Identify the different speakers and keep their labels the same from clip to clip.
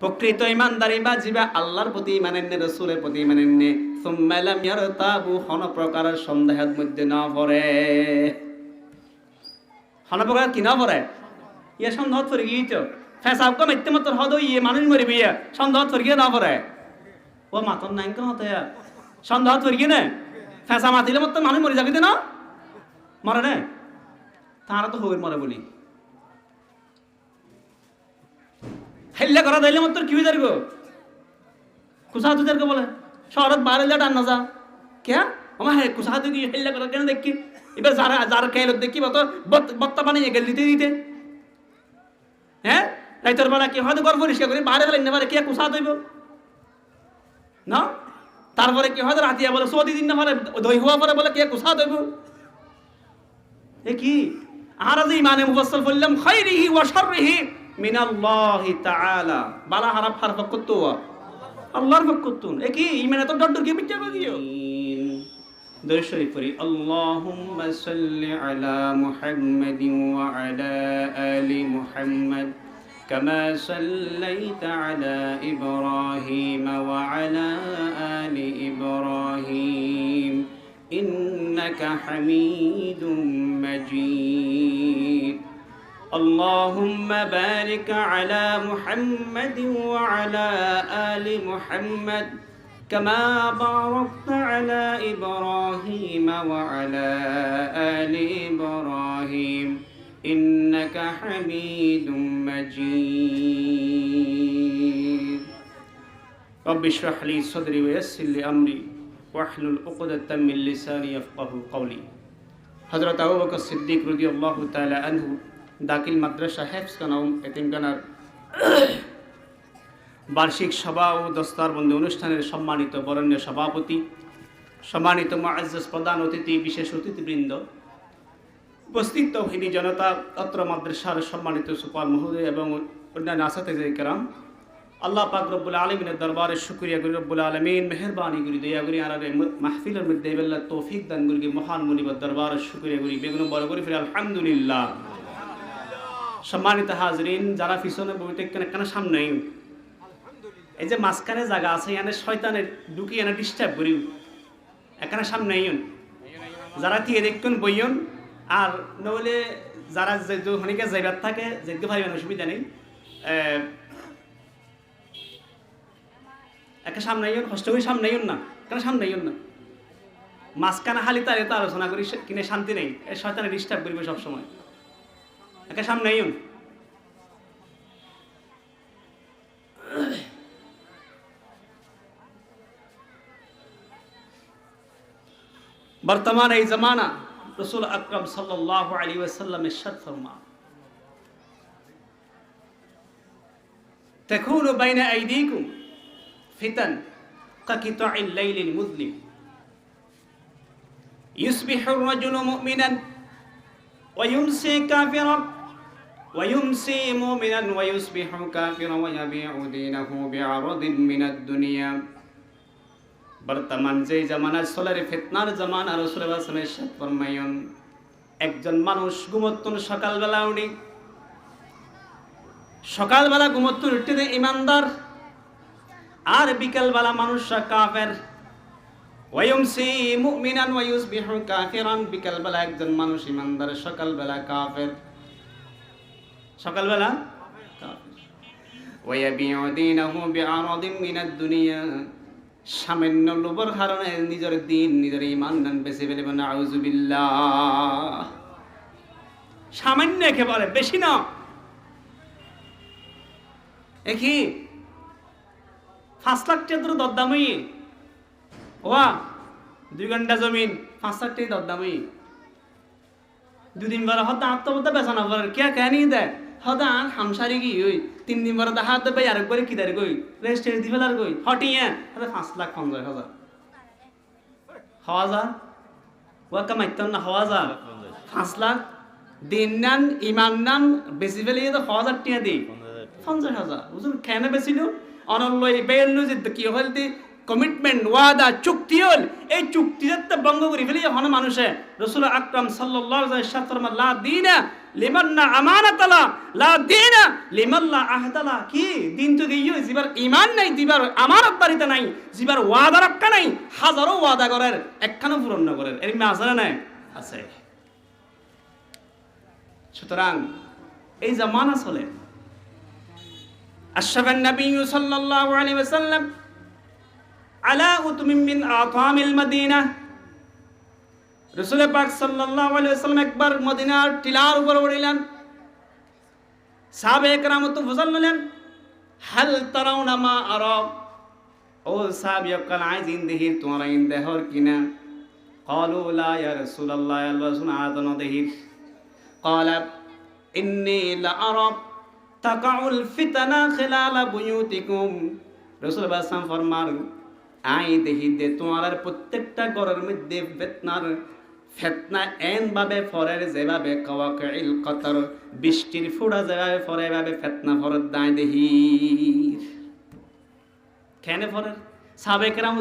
Speaker 1: প্রকৃত ইমানদারি বা জিবা আল্লাহর প্রতি ইমানেন্নে রসুলের প্রতি ইমানেন্নে সুম্মালাম ইয়ারতাবু হন প্রকারের সন্দেহের মধ্যে না পড়ে। হন প্রকার কি না পড়ে? ইয়ে সন্দেহত পড়ে গিয়েছ ফেসাব কম ইত্তে মতো হদ ইয়ে মানুষ মরে বিয়ে। সন্দেহত পড়ে গিয়ে না পড়ে? ও মাতন নাই কেন হতে সন্দেহত পড়ে গিয়ে না? ফেসা মাতিলে মতো মানুষ মরে যাবে না? মরে না? তারা তো হবির মরে বলি। হেল্লা করা দিলে মতো কি হয়ে যাবে কুসা তুদেরকে বলে, শহরত বাইরে যা টান না যা। কে? আমার হ্যাঁ কুসা তুই হেল্লা করা কেন দেখি? এবার যারা যারা খেয়ে দেখি, বত বত্তা বানিয়ে গেল দিতে দিতে। হ্যাঁ রাইতর বেলা কি হয়তো গর্ব পরিষ্কার করে বাইরে গেলে নেবারে কে কুসা দইব না? তারপরে কি হয়তো রাতিয়া বলে, সৌদি দিন না পরে, দই হওয়া পরে বলে কে কুসা দইব এ কি? আর যে ইমানে মুফাসসাল বললাম খাইরিহি ওয়া শাররিহি। মিনাল্লাহি তাআলা বালা হারাপ হারফ করতো আল্লাহর পক্ষ করতুন এ কি ইমানে তো ডর ডর কি বিচ্ছা করে দিও দরুদ শরীফ পড়ি আল্লাহুম্মা সাল্লি আলা মুহাম্মাদিন ওয়া আলা আলি মুহাম্মাদ كما صليت على إبراهيم وعلى آل إبراهيم إنك حميد مجيد اللهم بارك على محمد وعلى آل محمد كما باركت على إبراهيم وعلى آل إبراهيم إنك حميد مجيد. رب اشرح لي صدري ويسر لي أمري واحلل عقدة من لساني يفقه قولي. حضرت أبو بكر الصديق رضي الله تعالى عنه দাকিল মাদ্রাসা হেফস কানাউম এতিমখানার বার্ষিক সভা ও দস্তারবন্দি অনুষ্ঠানের সম্মানিত বরণ্য সভাপতি, সম্মানিত মুআজ্জাজ প্রধান অতিথি, বিশেষ অতিথিবৃন্দ, উপস্থিত তৌহিদি জনতা, অত্র মাদ্রাসার সম্মানিত সুপার মহোদয় এবং অন্যান্য আসাতে কেরাম, আল্লাহ পাক রব্বুল আলমিনের দরবারে শুক্রিয়া করি রব্বুল আলমিন, মেহরবানি করি, দয়া করি আর মাহফিলের মধ্যে তৌফিক দান করি, মহান মুনিবর দরবারে শুক্রিয়া করি, বেগুন বড় করি ফিরে, আলহামদুলিল্লাহ। সম্মানিত হাজরিন, যারা পিছনে বইতে কেন সামনে এই যে মাঝখানে জায়গা আছে, এখানে শয়তানের ঢুকি এনে ডিস্টার্ব করি এখানে সামনে যারা দিয়ে দেখুন বইয়ন, আর নইলে যারা যে হনিকে যাইবার থাকে যেতে পারিবেন অসুবিধা নেই একটা সামনে আইন কষ্ট করে সামনে আইন না কেন সামনে আইন না। মাঝখানে হালি তার আলোচনা করি কিনে শান্তি নেই। শয়তানে ডিস্টার্ব করবে সবসময়। একটা সামনে আইন বর্তমান এই জমানা রসুল আকরম সাল্লাহ আলী ওয়াসাল্লাম ইরশাদ ফরমা تكون بين أيديكم فتن كقطع الليل المظلم يصبح الرجل مؤمنا ويمسي كافرا ويمسي مؤمنا ويصبح كافرا ويبيع دينه بعرض من الدنيا বর্তমান যে জামানা চলে ফিতনার জামানা রসুল ফরমায়ন একজন মানুষ ঘুমত্তন সকালবেলা উনি সকালবেলা ঘুমত্তন উঠতে দেয় ইমানদার আর বিকালবেলা মানুষরা কাফের ওয়ায়ুমসি মুমিনান ওয়ায়ুসবিহু কাফিরান বিকালবেলা একজন মানুষ ইমানদার সকালবেলা কাফের সকালবেলা? সামান্য লোভর কারণে নিজের দিন, নিজের ইমান নান বেঁচে ফেলে মানে আউজুবিল্লাহ সামান্য একেবারে বেশি না। একই পাঁচ লাখ টাকা দরদামই ওয়া, দুই ঘণ্টা জমিন, পাঁচ লাখ টাকা দুদিন বারে হতে আত্মবদ্ধ বেচানা করে, কে কে নিয়ে দেয়? হতে আন হামসারি কি ওই তিন দিন দেখা হাতে পাই আরেকবারে কি দাঁড়ি কই রেজিস্ট্রি দি ফেলার কই? হটিয়ে হতে পাঁচ লাখ পঞ্চাশ হাজার। হাজার ওয়া কামাইতাম না হাজার পাঁচ লাখ। দিন নান ইমান নান বেশি ফেলে তো হওয়া হাজার টিয়া দিই। পঞ্চাশ হাজার। বুঝুন কেন বেছিল অনল্য এই বেল যে কি হল দি কমিটমেন্ট ওয়াদা চুক্তি হল এই চুক্তিতে ভঙ্গ করে ফেলি হন মানুষে। রসুল আকরাম সাল্লাহ লা দিনা লিমান্না আমানাতালা, লা দিনা লিমাল্লা আহদালা। কি? দিন তো জিবার ইমান নাই, জিবার আমার বাড়িতে নাই, জিবার ওয়াদা রক্ষা নাই, হাজারো ওয়াদা করার, একখানো পূরণ করার। এর মে নাই? আছে। সুতরাং এই জামানা চলে। আশাফান নবী সাল্লাল্লাহু আলাইহি ওয়াসাল্লাম وسلم على أتم من أطعام المدينة রসুল পাক সাল্লাল্লাহু আলাইহি ওয়াসাল্লাম একবার মদিনার টিলার উপর উড়িলেন সাহাবে একরাম তো ফজল নিলেন হাল তারাউনা মা আরাব ও সাহাবী কাল আইজ ইনদেহির তোমার ইনদেহর কিনা قالوا لا يا رسول الله يا رسول آذن دهير قال إني لأرى تقع الفتنة خلال بيوتكم রসুল বাসাম ফরমার আই দেখি দে তোমার প্রত্যেকটা ঘরের মধ্যে ফেতনার ফেতনা এন ভাবে ফরের যেভাবে কাওয়াকিল কতর বৃষ্টির ফুড়া যেভাবে ফরে এভাবে ফেতনা ফরের দায় দেহি। কেনে ফরের? সাবেকেরাম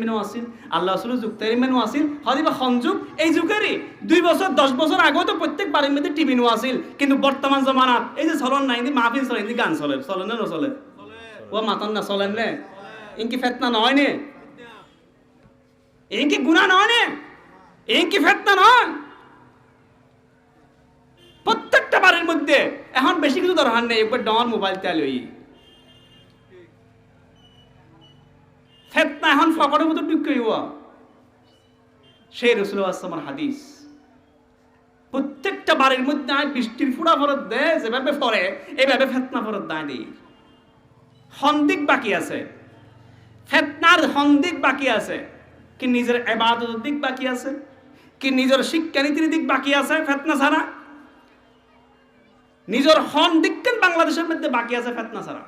Speaker 1: মেনু আসিল আল্লাহ রসুল যুক্তারিম মেনু আসিল হদিবা সংযুগ এই যুগেরই দুই বছর দশ বছর আগেও তো প্রত্যেক বাড়ির মধ্যে টিভি নো আসিল কিন্তু বর্তমান জমানাত এই যে চলন নাই মাহফিল চলে গান চলে চলে না নচলে ও মাতন না চলেন নে ইনকি ফেতনা নয় নে ইনকি গুণা নয় নে ইনকি ফেতনা নয় প্রত্যেকটা বাড়ির মধ্যে এখন বেশি কিছু দরকার নেই একবার ডন মোবাইল চালু ফেতনা এখন ফকরের মতো ঢুকে হওয়া সেই রসুল আসলামার হাদিস প্রত্যেকটা বাড়ির মধ্যে আয় বৃষ্টির ফুড়া ফরত দেয় যেভাবে ফরে এইভাবে ফেতনা ফরত দায় দিই সন্দিক বাকি আছে ফেতনার সন্দিক বাকি আছে। কি নিজের এবাদতের দিক বাকি আছে? কি নিজের শিক্ষানীতির দিক বাকি আছে ফেতনা ছাড়া? নিজের হন দিককেন বাংলাদেশের মধ্যে বাকি আছে ফেতনা ছাড়া।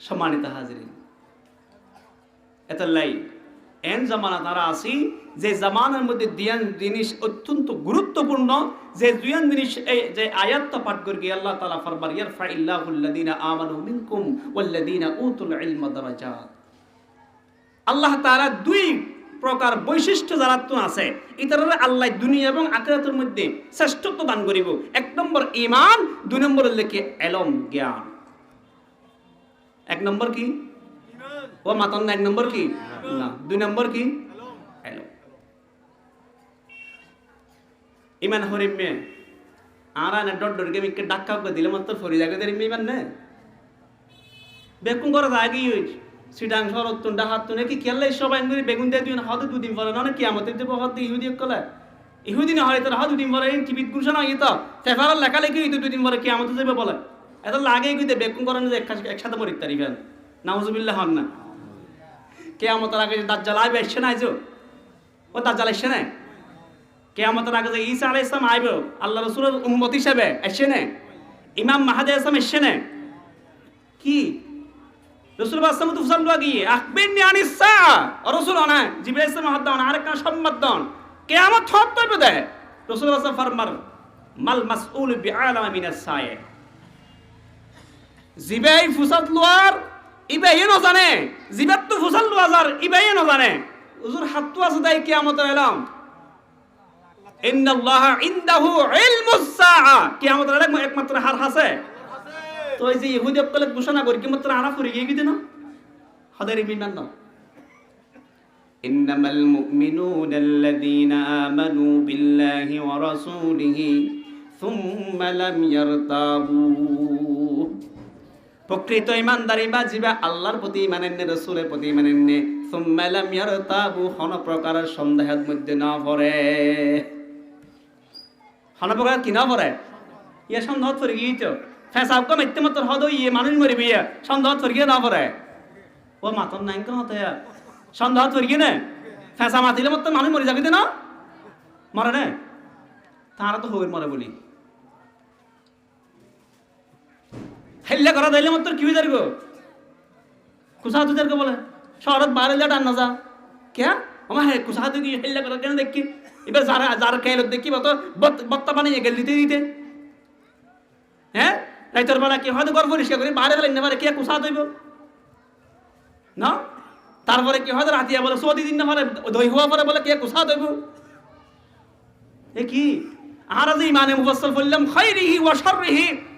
Speaker 1: সম্মানিত হাজির এত লাই এন জামানা তারা আসি যে জামানার মধ্যে দিয়ান জিনিস অত্যন্ত গুরুত্বপূর্ণ, যে দুয়ান জিনিস এই যে আয়াতটা পাঠ করে, গিয়ে আল্লাহ তালা ফরবার ইয়ারফা ইল্লাহুল্লাযিনা আমানু মিনকুম ওয়াল্লাযিনা উতুল ইলমা দারাজাত। আল্লাহ তাআলা দুই প্রকার বৈশিষ্ট্য যারা তো আছে। ইতারা আল্লাহ দুনিয়া এবং আখিরাতের মধ্যে শ্রেষ্ঠত্ব দান করিব। এক নম্বর ইমান দুই নম্বর লেখে এলম, জ্ঞান। এক নম্বর কি? ও মাতন না, এক নম্বর কি? না, দুই নম্বর কি? এলো ইমান হরিম মে আরা না ডট ডট ডাক্কা করে দিলে মাত্র ফরি দেরি নে। বেকুন হইছ সিডাং কি খেললে সবাই করে বেগুন দিয়ে দিন হদ দুদিন পরে, না কি আমাদের দেব হদ ইহুদি কলে। ইহুদি না হয় তোর দুদিন পরে টিভিত গুরছ না ইতো? ফেফার লেখা লেখি হইতো দুদিন পরে কি আমাদের যাবে বলে। এত লাগে কি বেকুন করেন যে একসাথে মরিত তারিবেন নাউজুবিল্লাহ হন না। কে আমাদের আগে দাজ্জাল আইবে আসছে না আইজো ও দাজ্জাল আসছে না কে আমাদের আগে যে ঈসা আলাইহিস সালাম আইবে, আল্লাহ রাসূলের উম্মত হিসেবে আসছে না ইমাম মাহাদি আসলাম আসছে না কি? রসুল আসলাম তো ফুসাল গিয়ে আখবিরনি আনিস সা রসুল না জিবরাইল ইসলাম হাত দাও আরেক কান সম্মত দাও কিয়ামত হত তবে দে রসুল আসলাম ফরমার, মাল মাসউল বিআলামা মিনাস সায়ে জিবাই ফুসাত লোয়ার ইবে এ জানে জিবাত তো ফুসাল লোয়া যার ইবে এ জানে হুজুর হাতু আছে তাই কিয়ামত এলাম ইন্নাল্লাহ ইনদাহু ইলমুস সাআ কিয়ামত এলাম একমাত্র হার হাসে তো এই যে ইহুদি অকলে ঘোষণা করি কি মাত্র আনা ফুরি গিয়ে দিন হদের বিমান না إنما المؤمنون الذين آمنوا بالله ورسوله ثم لم يرتابوا প্রকৃত ইমানদারি বা জিবা আল্লাহর প্রতি মানেননে রসুলের প্রতি মানেননে সুম্মালাম ইয়ারতাবু, হন প্রকার সন্দেহের মধ্যে না পড়ে। হন প্রকার কি না পড়ে? ইয়ে সন্দেহ পড়ে গিয়েছ ফেসাব কম এতে মত হদ ইয়ে মানুষ মরিবি ইয়ে। সন্দেহ পড়ে গিয়ে না পড়ে। ও মাতন নাই কেন হতে। সন্দেহ পড়ে গিয়ে না। ফেসা মাতিলে মত মানুষ মরে যাবি না? মরে না? তারা তো হইর মরে বলি। হেল্লা করা দিলে মাত্র কি হয়ে যাবে কুসা তুদেরকে বলে, শহরত বাইরে যা, টান না যা। কে আমার হ্যাঁ কুসা তুই কি হেল্লা করা কেন দেখি? এবার যারা যারা খেয়ে দেখি, বত বত্তা বানিয়ে গেল দিতে দিতে। হ্যাঁ? রাইতর বেলা কি হয়তো গর্ব পরিষ্কার করি বাইরে ফেলে নেবারে কে কুসা দইব না? তারপরে কি হয়তো রাতিয়া বলে, সৌদি দিন না পারে দই হওয়া পরে বলে কে কুসা দইব এ কি? আর যে ইমানে মুফাসসাল বললাম খাইরিহি ওয়া শাররিহি।